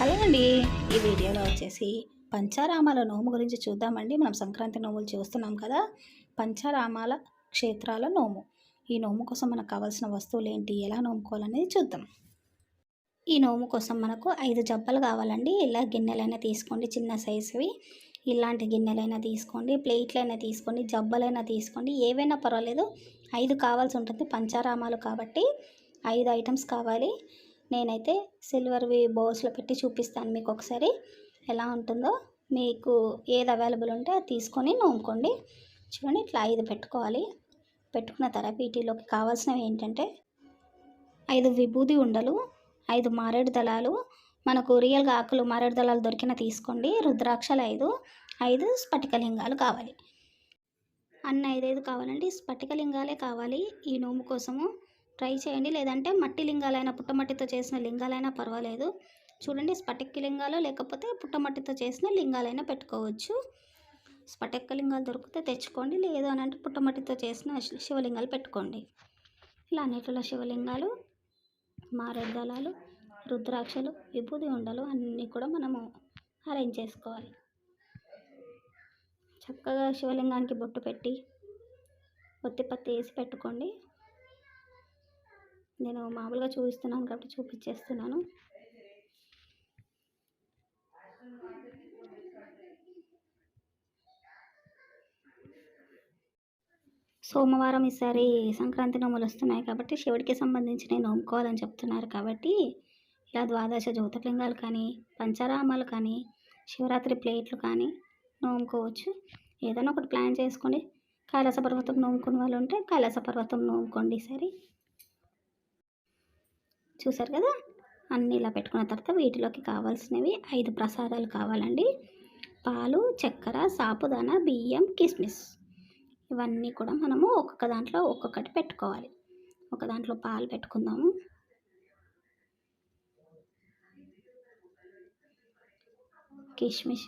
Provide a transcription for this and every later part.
Hello అండి. ఈ వీడియోలో వచ్చేసి పంచారామాల నోము గురించి చూద్దామండి. మనం సంక్రాంతి నోములు చూస్తున్నాం కదా పంచారామాల క్షేత్రాల నోము. ఈ నోము కోసం మనకు కావాల్సిన వస్తువులు ఏంటి ఎలా నోముకోవాలనేది చూద్దాం. ఈ నోము కోసం మనకు ఐదు జబ్బలు కావాలండి. ఇలా గిన్నెలైనా తీసుకోండి చిన్న సైజువి. ఇలాంటి గిన్నెలైనా తీసుకోండి ప్లేట్లైనా తీసుకోండి జబ్బలైనా తీసుకోండి. ఏవైనా పర్వాలేదు ఐదు కావాల్సి ఉంటుంది పంచారామాలు కాబట్టి ఐదు ఐటమ్స్ కావాలి. నేనైతే సిల్వర్వి బౌల్స్లో పెట్టి చూపిస్తాను మీకు ఒకసారి. ఎలా ఉంటుందో మీకు ఏది అవైలబుల్ ఉంటే అది తీసుకొని నోముకోండి. చూడండి ఇట్లా ఐదు పెట్టుకోవాలి. పెట్టుకున్న తర్వాత వీటిలోకి కావాల్సినవి ఏంటంటే ఐదు విభూది ఉండలు ఐదు మారేడు దళాలు మనకు రియల్గా ఆకులు మారేడు దళాలు దొరికిన తీసుకోండి. రుద్రాక్షలు ఐదు ఐదు స్ఫటికలింగాలు కావాలి. అన్న ఐదైదు కావాలండి. స్ఫటికలింగాలే కావాలి ఈ నోము కోసము. ట్రై చేయండి. లేదంటే మట్టి లింగాలైనా పుట్టమట్టితో చేసిన లింగాలైనా పర్వాలేదు. చూడండి స్ఫటిక లింగాలు లేకపోతే పుట్టమట్టితో చేసిన లింగాలైనా పెట్టుకోవచ్చు. స్ఫటిక లింగాలు దొరికితే తెచ్చుకోండి. లేదు అని అంటే పుట్టమట్టితో చేసిన శివలింగాలు పెట్టుకోండి. ఇలా అన్నిటిలో శివలింగాలు మారేదళాలు రుద్రాక్షలు విభూది ఉండలు అన్నీ కూడా మనము అరేంజ్ చేసుకోవాలి. చక్కగా శివలింగానికి బొట్టు పెట్టి ఒత్తిపత్తి వేసి పెట్టుకోండి. నేను మామూలుగా చూపిస్తున్నాను కాబట్టి చూపించేస్తున్నాను సోమవారం ఈసారి సంక్రాంతి నోములు వస్తున్నాయి కాబట్టి శివుడికి సంబంధించి నోముకోవాలని చెప్తున్నారు కాబట్టి ఇలా ద్వాదశ జ్యోతిర్లింగాలు కానీ పంచరామాలు కానీ శివరాత్రి ప్లేట్లు కానీ నోముకోవచ్చు. ఏదైనా ఒకటి ప్లాన్ చేసుకోండి. కైలాస పర్వతం నోముకునే వాళ్ళు ఉంటే కైలాస పర్వతం నోముకోండి ఈసారి. చూసారు కదా? అన్నీ ఇలా పెట్టుకున్న తర్వాత వీటిలోకి కావాల్సినవి ఐదు ప్రసాదాలు కావాలండి. పాలు చక్కెర సాపుదాన బియ్యం కిస్మిస్. ఇవన్నీ కూడా మనము ఒక్కొక్క దాంట్లో ఒక్కొక్కటి పెట్టుకోవాలి. ఒక దాంట్లో పాలు పెట్టుకుందాము. కిస్మిస్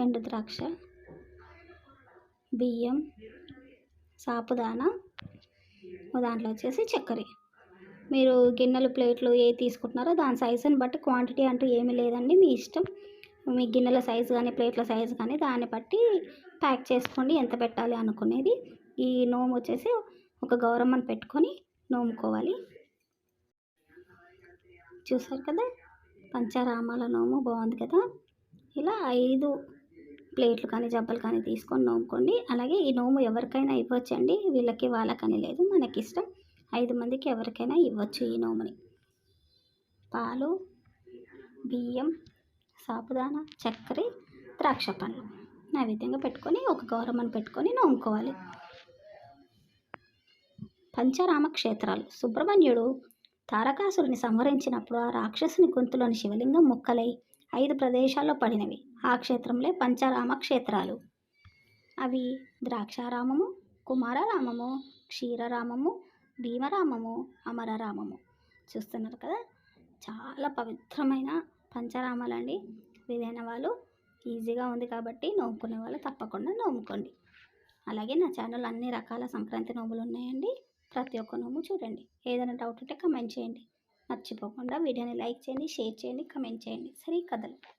ఎండు ద్రాక్ష బియ్యం సాపుదాన దాంట్లో వచ్చేసి చక్కెర. మీరు గిన్నెలు ప్లేట్లు ఏ తీసుకుంటున్నారో దాని సైజుని బట్టి క్వాంటిటీ అంటూ ఏమీ లేదండి మీ ఇష్టం. మీ గిన్నెల సైజు కానీ ప్లేట్ల సైజు కానీ దాన్ని బట్టి ప్యాక్ చేసుకోండి ఎంత పెట్టాలి అనుకునేది. ఈ నోము వచ్చేసి ఒక గౌరమ్మని పెట్టుకొని నోముకోవాలి. చూసారు కదా? పంచారామాల నోము బాగుంది కదా? ఇలా ఐదు ప్లేట్లు కానీ జబ్బలు కానీ తీసుకొని నోముకోండి. అలాగే ఈ నోము ఎవరికైనా ఇవ్వచ్చండి. వీళ్ళకి వాళ్ళకని లేదు మనకి ఇష్టం. ఐదు మందికి ఎవరికైనా ఇవ్వచ్చు ఈ నోముని. పాలు బియ్యం సాపుదాన చక్కెర ద్రాక్ష పండ్లు. నైవేద్యంగా పెట్టుకొని ఒక గౌరమ్మను పెట్టుకొని నోముకోవాలి. పంచరామ క్షేత్రాలు సుబ్రహ్మణ్యుడు తారకాసురుని సంహరించినప్పుడు ఆ రాక్షసుని గొంతులోని శివలింగం ముక్కలై ఐదు ప్రదేశాల్లో పడినవి. ఆ క్షేత్రంలో పంచరామ క్షేత్రాలు అవి ద్రాక్షారామము కుమారరామము క్షీరరామము భీమరామము అమరరామము. చూస్తున్నారు కదా? చాలా పవిత్రమైన పంచరామాలండి. వీలైన వాళ్ళు ఈజీగా ఉంది కాబట్టి నోముకునే వాళ్ళు తప్పకుండా నోముకోండి అలాగే నా ఛానల్ అన్ని రకాల సంక్రాంతి నోములు ఉన్నాయండి. ప్రతి ఒక్క నోము చూడండి. ఏదైనా డౌట్ ఉంటే కమెంట్ చేయండి. మర్చిపోకుండా వీడియోని లైక్ చేయండి షేర్ చేయండి కమెంట్ చేయండి. సరే కథలు.